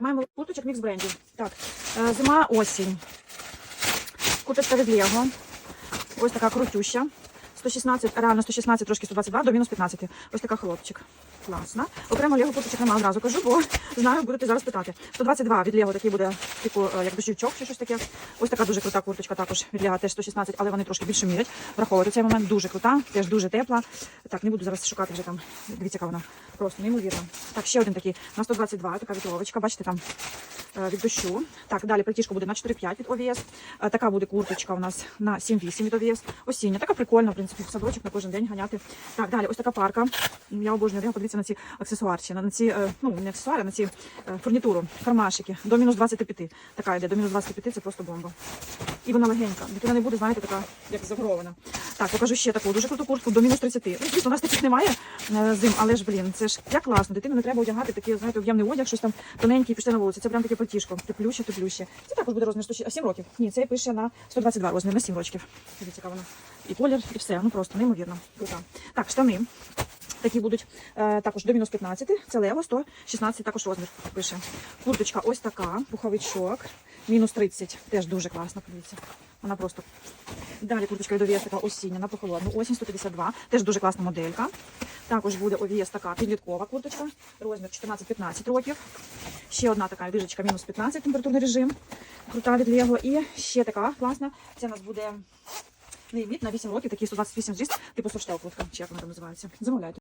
Маємо курточок мікс брендів. Так, е, зима, осінь. Курточка від Лего. Ось така крутюща. 116, реально 116, трошки 122 до мінус 15. Ось така хлопчик. Класна. Окремо Лего курточок немає одразу кажу, бо знаю, будете зараз питати. 122 від Лего такий буде, типу, е, як дощівчок чи щось таке. Ось така дуже крута курточка також від Лего, теж 116, але вони трошки більше мірять. Враховуйте цей момент дуже крута, теж дуже тепла. Так, не буду зараз шукати вже там. Дивіться, яка вона просто неймовірна. Так, ще один такий на 122, така вітровочка, бачите там від дощу. Так, далі притіжка буде на 4,5 від ОВС. Е, Така буде курточка у нас на 7,8 від ОВС. Осіння, така прикольна, в принципі, в садочок на кожен день ганяти. Так, далі, ось така парка. Я обожнюю подивіться на ці аксесуарчі, на, ці, е, ну, не аксесуари, на ці е, фурнітуру, кармашики. До мінус 25. Така йде, до мінус 25 це просто бомба. І вона легенька. Дитина не буде, знаєте, така, як загрована. Так, покажу ще таку дуже круту куртку до мінус 30. Ну, звісно, у нас таких немає е, зим, але ж, блін, це ж як класно. Дитину не треба одягати такий, знаєте, об'ємний одяг, щось там тоненький, пішли на вулиці. Це прям таке потішко. Теплюще, теплюще. Це також буде розмір 106, 7 років. Ні, це пише на 122 розмір, на 7 років. Яка вона. І колір, і все. Ну просто неймовірно. Крута. Так, штани. Такі будуть е, також до мінус 15, це лево, 116 також розмір пише. Курточка ось така, пуховичок, мінус 30, теж дуже класно, подивіться. Вона просто. Далі курточка від така осіння на прохолодну, осінь 152, теж дуже класна моделька. Також буде ОВС така підліткова курточка, розмір 14-15 років. Ще одна така ліжечка, мінус 15 температурний режим, крута від Лего. І ще така класна, це у нас буде Нейміт на 8 років, такий 128 зріст, типу софтел куртка, чи як вона там називається. Замовляйте.